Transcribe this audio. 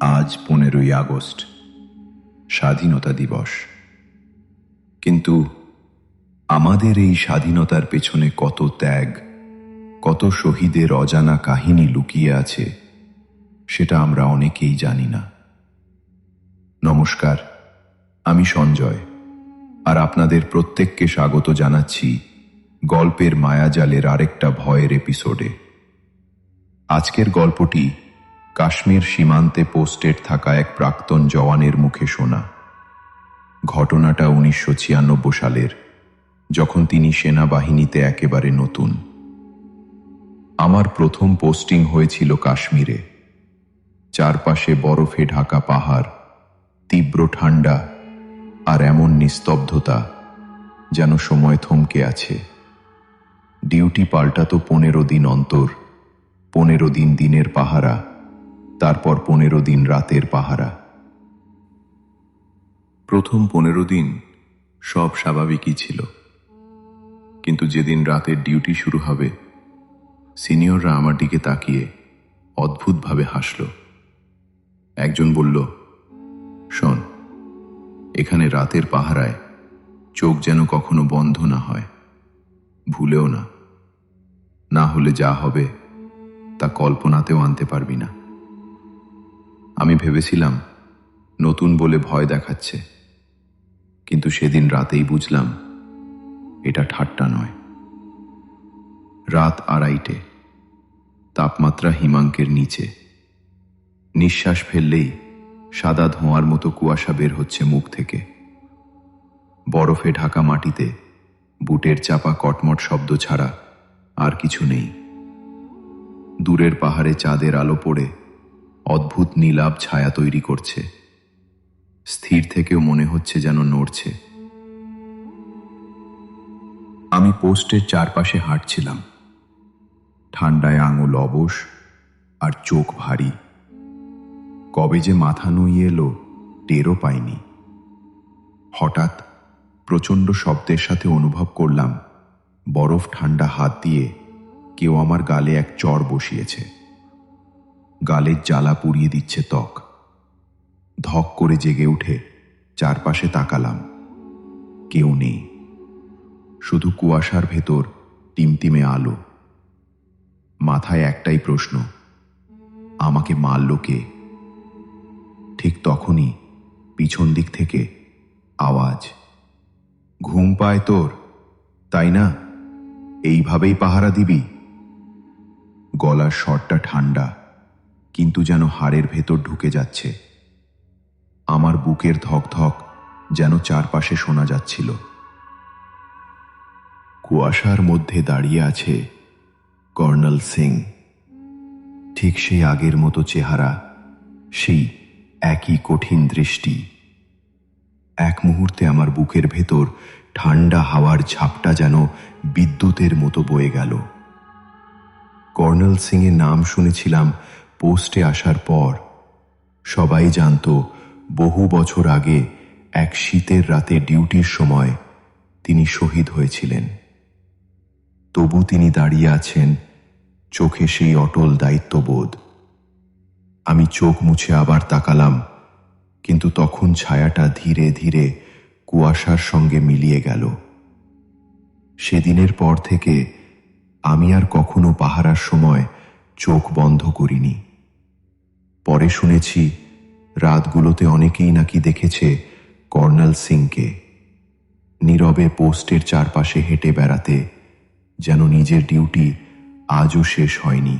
আজ পনেরোই আগস্ট, স্বাধীনতা দিবস। কিন্তু আমাদের এই স্বাধীনতার পেছনে কত ত্যাগ, কত শহীদের অজানা কাহিনী লুকিয়ে আছে, সেটা আমরা অনেকেই জানি না। নমস্কার, আমি সঞ্জয়, আর আপনাদের প্রত্যেককে স্বাগত জানাচ্ছি গল্পের মায়াজালের আরেকটা ভয়ের এপিসোডে। আজকের গল্পটি কাশ্মীর সীমান্তে পোস্টেড থাকা এক প্রাক্তন জওয়ানের মুখে শোনা ঘটনাটা উনিশশো ছিয়ানব্বই সালের, যখন তিনি সেনাবাহিনীতে একেবারে নতুন। আমার প্রথম পোস্টিং হয়েছিল কাশ্মীরে। চারপাশে বরফে ঢাকা পাহাড়, তীব্র ঠান্ডা আর এমন নিস্তব্ধতা যেন সময় থমকে আছে। ডিউটি পাল্টাতো পনেরো দিন অন্তর, পনেরো দিন দিনের পাহারা। তারপর পনেরো দিন রাতের পাহারা। প্রথম পনেরো দিন সব স্বাভাবিকই ছিল। কিন্তু যেদিন রাতের ডিউটি শুরু হবে, সিনিয়ররা আমার দিকে তাকিয়ে অদ্ভুতভাবে হাসল। একজন বলল, শোন, এখানে রাতের পাহারায় চোখ যেন কখনো বন্ধ না হয়। ভুলেও না। না হলে যা হবে, তা কল্পনাতেও আনতে পারবি না। আমি ভেবেছিলাম নতুন বলে ভয় দেখাচ্ছে। কিন্তু সেদিন রাতেই বুঝলাম এটা ঠাট্টা নয়। রাত আড়াইটে, তাপমাত্রা হিমাঙ্কের নিচে। নিঃশ্বাস ফেললেই সাদা ধোঁয়ার মতো কুয়াশা বের হচ্ছে মুখ থেকে। বরফে ঢাকা মাটিতে বুটের চাপা কটমট শব্দ ছাড়া আর কিছু নেই। দূরের পাহাড়ে চাঁদের আলো পড়ে অদ্ভুত নীলাভ ছায়া তৈরি করছে। স্থির থেকেও মনে হচ্ছে যেন নড়ছে। আমি পোস্টের চারপাশে হাঁটছিলাম। ঠান্ডায় আঙুল অবশ আর চোখ ভারী। কবে যে মাথা নুইয়ে এলো, টেরও পাইনি। হঠাৎ প্রচণ্ড শব্দের সাথে অনুভব করলাম, বরফ ঠান্ডা হাত দিয়ে কেউ আমার গালে এক চর বসিয়েছে। গালের জ্বালা পুড়িয়ে দিচ্ছে ত্বক। ধক করে জেগে উঠে চারপাশে তাকালাম। কেউ নেই। শুধু কুয়াশার ভেতর টিমটিমে আলো। মাথায় একটাই প্রশ্ন, আমাকে মারল কে? ঠিক তখনই পিছন দিক থেকে আওয়াজ, ঘুম পায় তোর, তাই না? এইভাবেই পাহারা দিবি? গলার স্বরটা ঠান্ডা। কিন্তু যেন হাড়ের ভেতর ঢুকে যাচ্ছে। আমার বুকের ধকধক যেন চারপাশে শোনা যাচ্ছিল। কুয়াশার মধ্যে দাঁড়িয়ে আছে কর্নেল সিং। ঠিক সেই আগের মতো চেহারা, সেই একই কঠিন দৃষ্টি। এক মুহূর্তে আমার বুকের ভেতর ঠান্ডা হাওয়ার ঝাপটা যেন বিদ্যুতের মতো বয়ে গেল। কর্নেল সিংয়ের নাম শুনেছিলাম পোস্টে আসার পর সবাই জানত বহু বছর আগে এক শীতের রাতে ডিউটির সময় তিনি শহীদ হয়েছিলেন। তবু তিনি দাঁড়িয়ে আছেন চোখে সেই অটল দায়িত্ববোধ। আমি চোখ মুছে আবার তাকালাম, কিন্তু তখন ছায়াটা ধীরে ধীরে কুয়াশার সঙ্গে মিলিয়ে গেল। সেদিনের পর থেকে আমি আর কখনো পাহারার সময় চোখ বন্ধ করিনি। পরে শুনেছি রাতগুলোতে অনেকেই নাকি দেখেছে কর্নেল সিংকে। নীরবে পোস্টের চারপাশে হেঁটে বেড়াতে যেন নিজের ডিউটি আজও শেষ হয়নি।